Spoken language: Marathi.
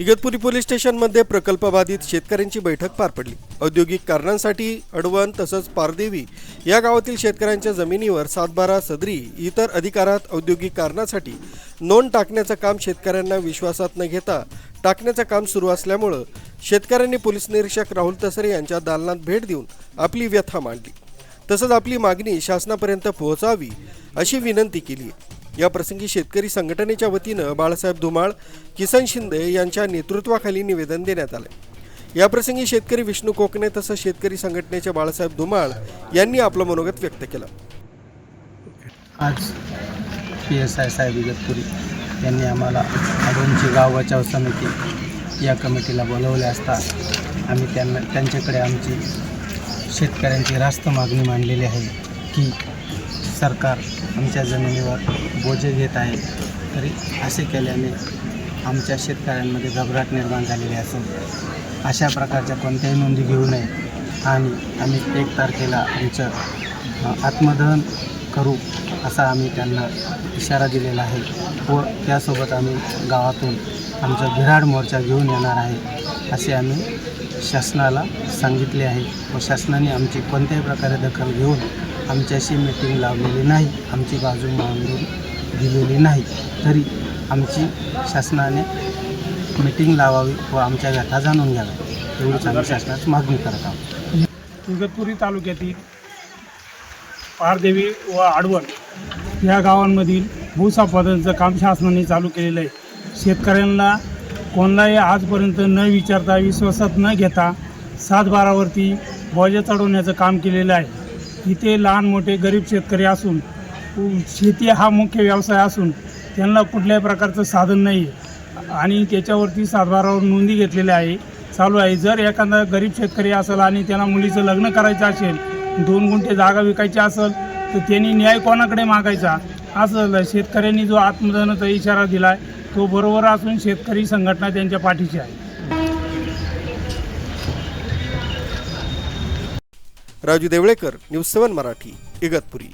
इगतपुरी पोलीस स्टेशनमध्ये प्रकल्पबाधित शेतकऱ्यांची बैठक पार पडली. औद्योगिक कारणांसाठी अडवण तसंच पारदेवी या गावातील शेतकऱ्यांच्या जमिनीवर सातबारा सदरी इतर अधिकारात औद्योगिक कारणासाठी नोंद टाकण्याचं काम शेतकऱ्यांना विश्वासात न घेता टाकण्याचं काम सुरू असल्यामुळं शेतकऱ्यांनी पोलीस निरीक्षक राहुल तसरे यांच्या दालनात भेट देऊन आपली व्यथा मांडली. तसंच आपली मागणी शासनापर्यंत पोहोचावी अशी विनंती केली आहे. या प्रसंगी शेतकरी संघटनेच्या वतीनं बाळासाहेब धुमाळ किसन शिंदे यांच्या नेतृत्वाखाली निवेदन देण्यात आलं. याप्रसंगी शेतकरी विष्णू कोकणे तसंच शेतकरी संघटनेचे बाळासाहेब धुमाळ यांनी आपलं मनोगत व्यक्त केलं. आज पी एस आय साहेब इगतपुरी यांनी आम्हाला आडोंची गाव बचाव समिती या कमिटीला बोलवले असता आम्ही त्यांना त्यांच्याकडे आमची शेतकऱ्यांची रास्त मागणी मांडलेली आहे की सरकार आमच्या जमिनीवर बोजे घेत आहे तरी असे केल्याने आमच्या शेतकऱ्यांमध्ये घबराट निर्माण झालेली असून अशा प्रकारच्या कोणत्याही नोंदी घेऊ नये. आणि आम्ही एक तारखेला आमचं आत्मदहन करू असा आम्ही त्यांना इशारा दिलेला आहे व त्यासोबत आम्ही गावातून आमचा विराड मोर्चा घेऊन येणार आहे असे आम्ही शासनाला सांगितले आहे व शासनाने आमची कोणत्याही प्रकारे दखल घेऊन आमच्याशी मिटिंग लावलेली नाही. आमची बाजू मांडून दिलेली नाही. तरी आमची शासनाने मिटिंग लावावी व आमच्या व्यथा जाणून घ्याव्या एवढीच आम्ही शासनाची मागणी करत आहोत. इगतपुरी तालुक्यातील पारदेवी व आडवण या गावांमधील भूसंपादनाचं काम शासनाने चालू केलेलं आहे. शेतकऱ्यांना कोणालाही आजपर्यंत न विचारता विश्वासात न घेता सात बारावरती चढवण्याचं काम केलेलं आहे. इथे लहान मोठे गरीब शेतकरी असून शेती हा मुख्य व्यवसाय असून त्यांना कुठल्याही प्रकारचं साधन नाही. आहे आणि त्याच्यावरती सातबारावर नोंदी घेतलेल्या आहे चालू आहे. जर एखादा गरीब शेतकरी असेल आणि त्यांना मुलीचं लग्न करायचं असेल दोन गुंठे जागा विकायची असेल तर त्यांनी न्याय कोणाकडे मागायचा? असं शेतकऱ्यांनी जो आत्मदनाचा इशारा दिला आहे तो बरोबर असून शेतकरी संघटना त्यांच्या पाठीची आहे. Raju Devlekar news seven Marathi Igatpuri.